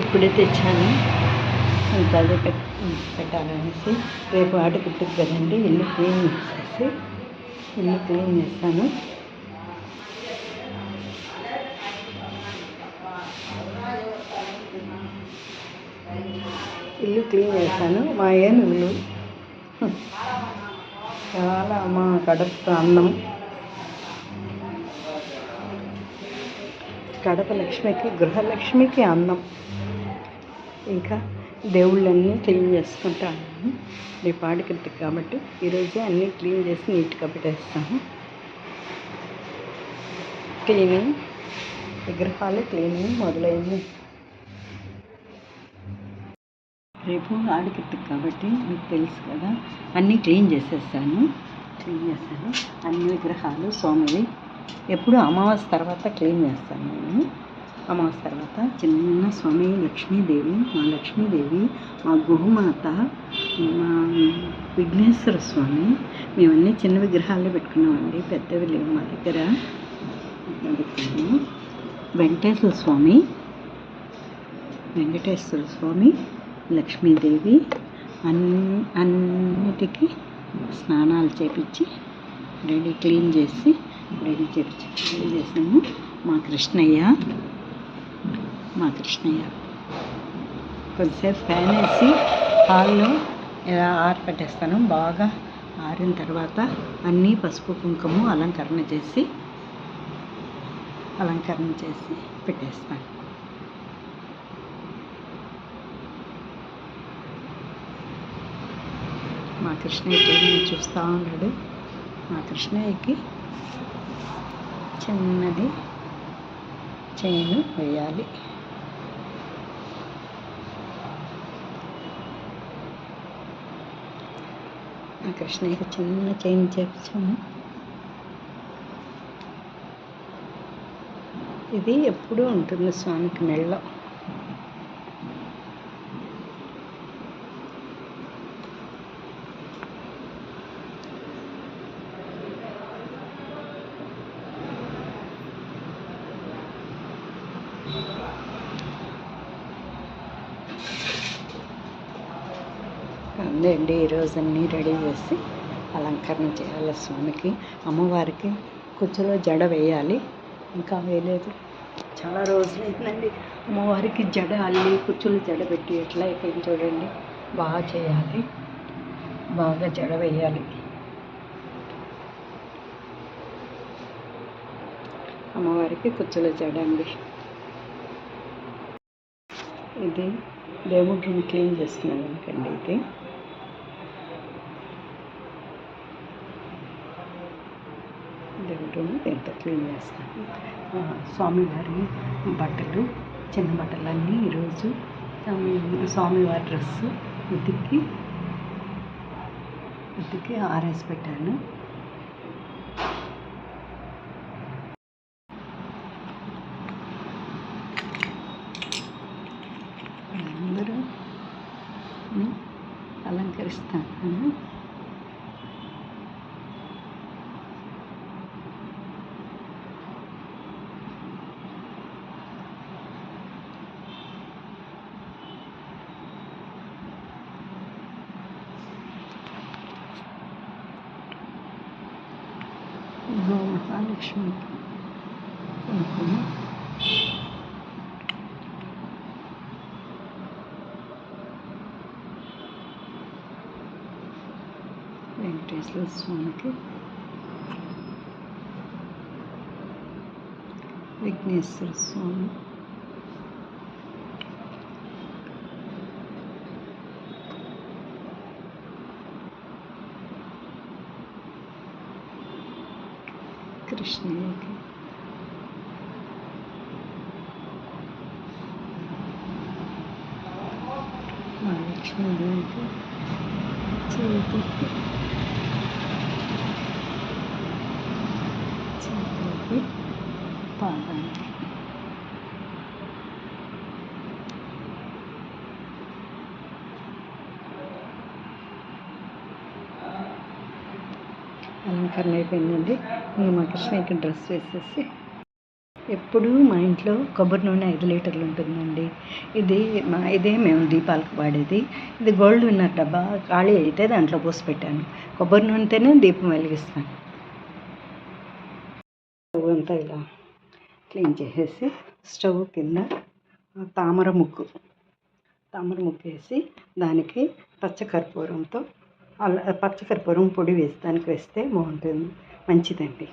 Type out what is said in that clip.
ఇప్పుడే తెచ్చాను. ఇంకా అదే పెట్ పెట్టాలనేసి రేపు ఆటకుట్టుకు కదండి ఇల్లు క్లీన్ చేసేసి ఇల్లు క్లీన్ చేస్తాను. ఇల్లు క్లీన్ చేశాను మా ఏనుగులు చాలా మా కడప అన్నం. కడప లక్ష్మికి గృహలక్ష్మికి అన్నం. ఇంకా దేవుళ్ళన్నీ క్లీన్ చేసుకుంటాను. రేపు ఆడికట్టు కాబట్టి ఈరోజే అన్నీ క్లీన్ చేసి నీట్గా పెట్టేస్తాను క్లీనింగ్ విగ్రహాలు క్లీనింగ్ మొదలైంది. రేపు ఆడికట్టుకు కాబట్టి మీకు తెలుసు కదా అన్నీ క్లీన్ చేసేస్తాను క్లీన్ చేస్తాను అన్ని విగ్రహాలు స్వామివి ఎప్పుడు అమావాస్య తర్వాత క్లీన్ చేస్తాను నేను. అమావాస్య తర్వాత చిన్న స్వామి లక్ష్మీదేవి మా లక్ష్మీదేవి మా గుహుమాత మా విఘ్నేశ్వర స్వామి మేమన్నీ చిన్న విగ్రహాలు పెట్టుకున్నామండి. పెద్దవి లేవు మా దగ్గర. వెంకటేశ్వర స్వామి వెంకటేశ్వర స్వామి లక్ష్మీదేవి అన్ని అన్నిటికీ స్నానాలు చేపించి రెడీ క్లీన్ చేసి రెడీ చేపించి క్లీన్ చేసాము. మా కృష్ణయ్య మా కృష్ణయ్య. కొద్దిసేపు ఫ్యాన్ వేసి హాల్లో ఇలా ఆరపెట్టేస్తాను బాగా ఆరిన తర్వాత అన్నీ పసుపు కుంకుమ అలంకరణ చేసి అలంకరణ చేసి పెట్టేస్తాను. మా కృష్ణయ్య టీవీ చూస్తూ ఉన్నాడు. మా కృష్ణయ్యకి చిన్నది చైన్ వేయాలి. మా కృష్ణయ్యకి చిన్న చైన్ చేపించాము ఇది ఎప్పుడూ ఉంటుంది స్వామికి మెళ్ళో. అందండి ఈరోజు అన్నీ రెడీ చేసి అలంకరణ చేయాలి స్వామికి అమ్మవారికి. కుచ్చులో జడ వేయాలి. ఇంకా వేయలేదు. చాలా రోజులు అయిందండి అమ్మవారికి జడ అల్లి కుచ్చులు జడ పెట్టి ఎట్లా అయిపోయింది చూడండి. బాగా చేయాలి. బాగా జడ వేయాలి. అమ్మవారికి కుచ్చుల జడ అండి. ఇది దేవుడిని క్లీన్ చేస్తున్నాను ఎందుకండి ఇది దేవుడిని దీంతో క్లీన్ చేస్తాను. స్వామివారి బట్టలు చిన్న బట్టలన్నీ ఈరోజు స్వామి- స్వామివారి డ్రెస్సు ఉతికి ఉతికి ఆరేసి పెట్టాను. అలంకరిస్తాను గో మహాలక్ష్మి కుంకుమ వెంకటేశ్వర స్వామికి. విఘ్నేశ్వర స్వామి. కృష్ణయ్యకి. మా లక్ష్మీదేవికి చేతికి చేసి పాదానికి అలంకరణ అయిపోయిందండి. ఇంకా మా కృష్ణయ్యకి డ్రెస్ వేసేసి ఎప్పుడు మా ఇంట్లో కొబ్బరి నూనె ఐదు లీటర్లు ఉంటుందండి. ఇది మా ఇదే మేము దీపాలకు వాడేది. ఇది గోల్డ్ విన్నర్ డబ్బా ఖాళీ అయితే దాంట్లో పోసి పెట్టాను. కొబ్బరి నూనెతోనే దీపం వెలిగిస్తాను. అంతా ఇలా క్లీన్ చేసేసి స్టవ్ కింద తామర ముగ్గు తామర ముగ్గు వేసి దానికి పచ్చకర్పూరంతో అలా పచ్చకర్పూరం పొడి వేసి దానికి వేస్తే బాగుంటుంది మంచిదండి.